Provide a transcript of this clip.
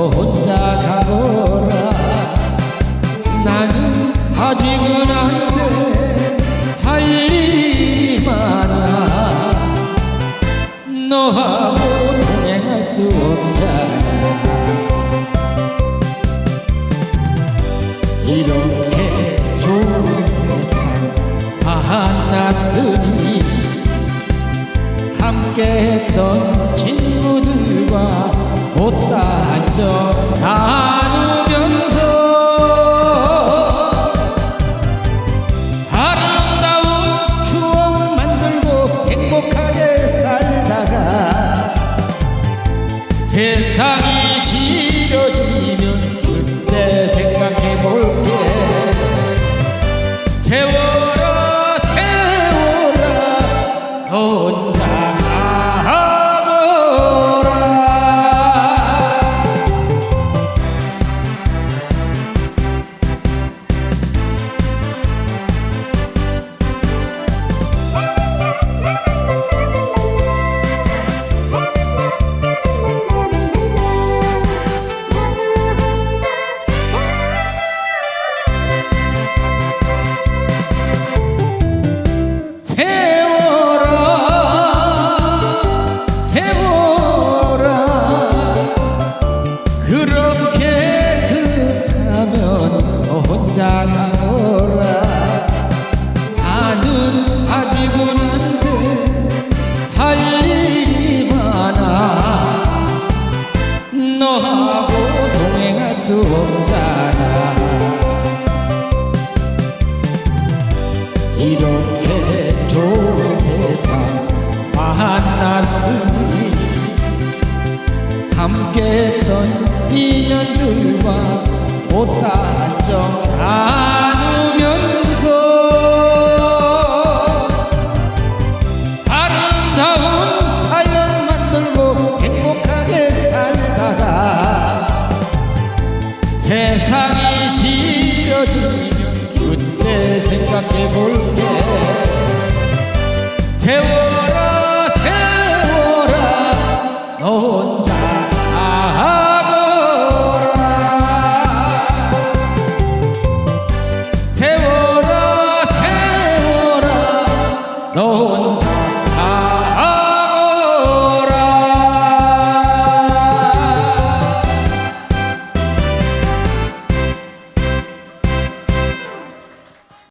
너 혼자 가거라. 나는 아직은 안돼. 할 일이 많아. 너하고 동행할 수 없잖아. 이렇게 좋은 세상 만났으니 함께했던 친구들과 못다 마저 나누면서 아름다운 추억 만들고 행복하게 살다가 세상이 시 함께했던 인연들과 못다 한정한 No one.